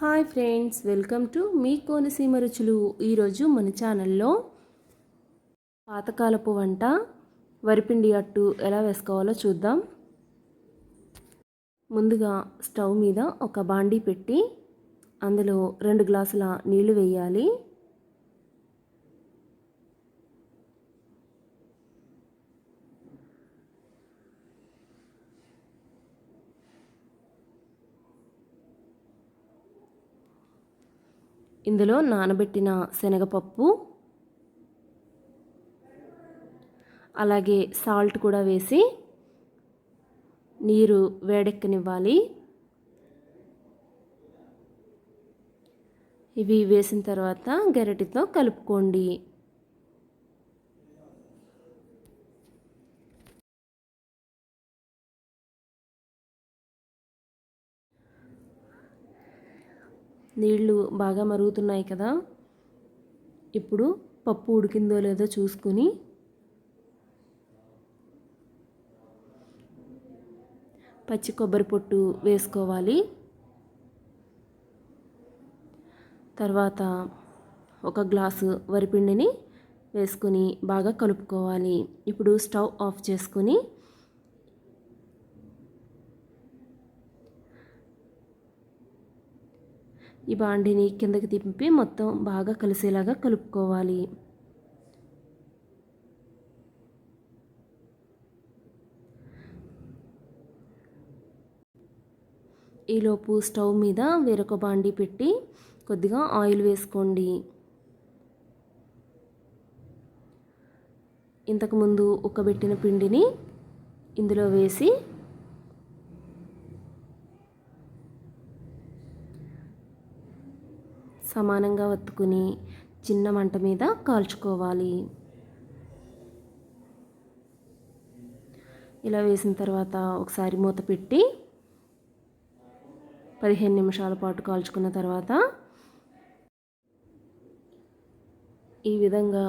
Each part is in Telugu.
హాయ్ ఫ్రెండ్స్ వెల్కమ్ టు మీ కోనసీమ రుచులు. ఈరోజు మన ఛానల్లో పాతకాలపు వంట వరిపిండి అట్టు ఎలా వేసుకోవాలో చూద్దాం. ముందుగా స్టవ్ మీద ఒక బాండీ పెట్టి అందులో రెండు గ్లాసుల నీళ్ళు వేయాలి. ఇందులో నానబెట్టిన శనగపప్పు అలాగే సాల్ట్ కూడా వేసి నీరు వేడెక్కనివ్వాలి. ఇవి వేసిన తర్వాత గరిటెతో కలుపుకోండి. నీళ్ళు బాగా మరుగుతున్నాయి కదా. ఇప్పుడు పప్పు ఉడికిందో లేదో చూసుకుని పచ్చి కొబ్బరి పొట్టు వేసుకోవాలి. తర్వాత ఒక గ్లాసు వరిపిండిని వేసుకొని బాగా కలుపుకోవాలి. ఇప్పుడు స్టవ్ ఆఫ్ చేసుకుని ఈ బాండిని కిందకి తిప్పి మొత్తం బాగా కలిసేలాగా కలుపుకోవాలి. ఈలోపు స్టవ్ మీద వేరొక బాండి పెట్టి కొద్దిగా ఆయిల్ వేసుకోండి. ఇంతకుముందు ఉక్కబెట్టిన పిండిని ఇందులో వేసి సమానంగా వత్తుకుని చిన్న మంట మీద కాల్చుకోవాలి. ఇలా వేసిన తర్వాత ఒకసారి మూత పెట్టి పదిహేను నిమిషాల పాటు కాల్చుకున్న తర్వాత ఈ విధంగా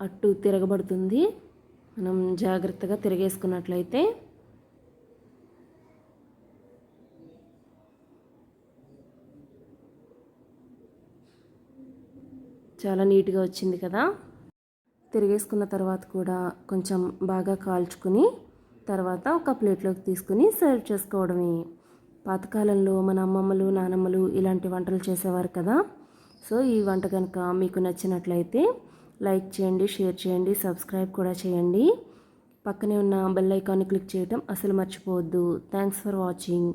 అట్టు తిరగబడుతుంది. మనం జాగ్రత్తగా తిరగేసుకున్నట్లయితే చాలా నీట్గా వచ్చింది కదా? తిరిగేసుకున్న తర్వాత కూడా కొంచెం బాగా కాల్చుకుని తర్వాత ఒక ప్లేట్లోకి తీసుకుని సర్వ్ చేసుకోవడమే. పాతకాలంలో మన అమ్మమ్మలు నానమ్మలు ఇలాంటి వంటలు చేసేవారు కదా? సో ఈ వంట కనుక మీకు నచ్చినట్లయితే లైక్ చేయండి షేర్ చేయండి సబ్స్క్రైబ్ కూడా చేయండి. పక్కనే ఉన్న బెల్ ఐకాన్ని క్లిక్ చేయటం అసలు మర్చిపోవద్దు. Thanks for watching.